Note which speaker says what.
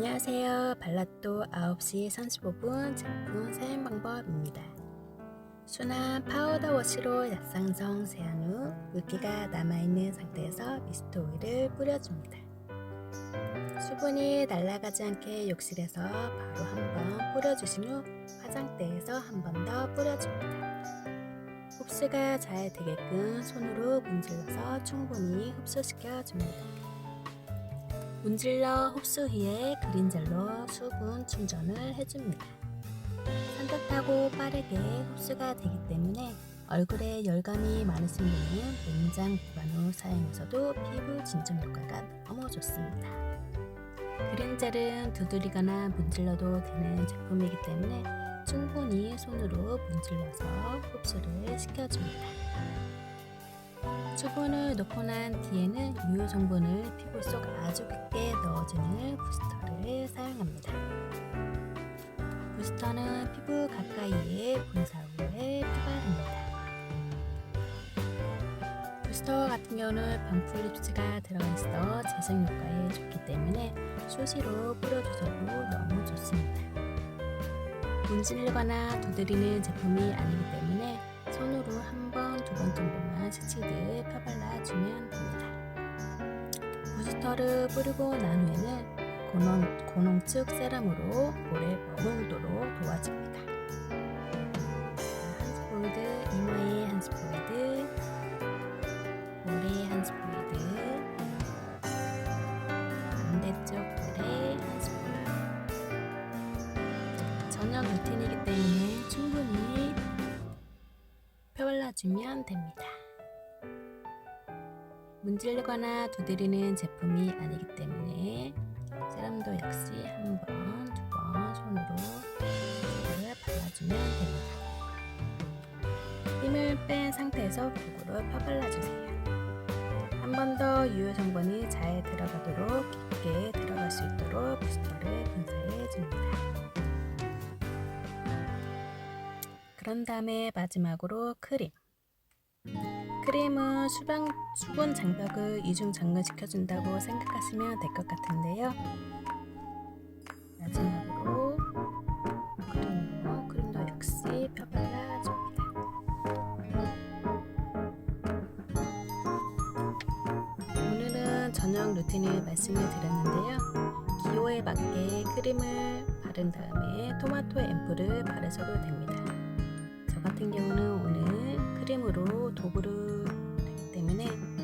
Speaker 1: 안녕하세요. 발라또 9시 35분 제품 사용 방법입니다. 순한 파우더 워시로 약상성 세안 후 물기가 남아있는 상태에서 미스트 오일을 뿌려줍니다. 수분이 날아가지 않게 욕실에서 바로 한번 뿌려주신 후 화장대에서 한 번 더 뿌려줍니다. 흡수가 잘 되게끔 손으로 문질러서 충분히 흡수시켜줍니다. 문질러 흡수 후에 그린젤로 수분 충전을 해줍니다. 산뜻하고 빠르게 흡수가 되기 때문에 얼굴에 열감이 많으신 분은 냉장 보관 후 사용해서도 피부 진정 효과가 너무 좋습니다. 그린젤은 두드리거나 문질러도 되는 제품이기 때문에 충분히 손으로 문질러서 흡수를 시켜줍니다. 수분을 넣고 난 뒤에는 유효 성분을 피부 속 아주 깊게 넣어주는 부스터를 사용합니다. 부스터는 피부 가까이에 분사 후에 표발합니다. 부스터 같은 경우는 방풀 립스가 들어있어 재생 효과에 좋기 때문에 수시로 뿌려주셔도 너무 좋습니다. 문질거나 두드리는 제품이 아니기 때문에 부스터를 뿌리고 난 후에는 고농, 고농축 세럼으로 볼에 머금도록 도와줍니다. 한 스포이드, 이마에 한 스포이드, 볼에 한 스포이드, 반대쪽 볼에 한 스포이드. 저녁 루틴이기 때문에 충분히 펴발라주면 됩니다. 문질거나 두드리는 제품이 아니기 때문에 세럼도 역시 한 번, 두 번 손으로 을 발라주면 됩니다. 힘을 뺀 상태에서 골고루 펴발라주세요. 한 번 더 유효 성분이 잘 들어가도록 깊게 들어갈 수 있도록 부스터를 분사해 줍니다. 그런 다음에 마지막으로 크림. 크림은 수분, 수분 장벽을 이중 장근시켜준다고 생각하시면 될 것 같은데요. 마지막으로 크림으로 크림도 역시 펴발라줍니다. 오늘은 저녁 루틴을 말씀을 드렸는데요. 기호에 맞게 크림을 바른 다음에 토마토 앰플을 바르셔도 됩니다. 저 같은 경우는 오늘 크림으로 도구를 하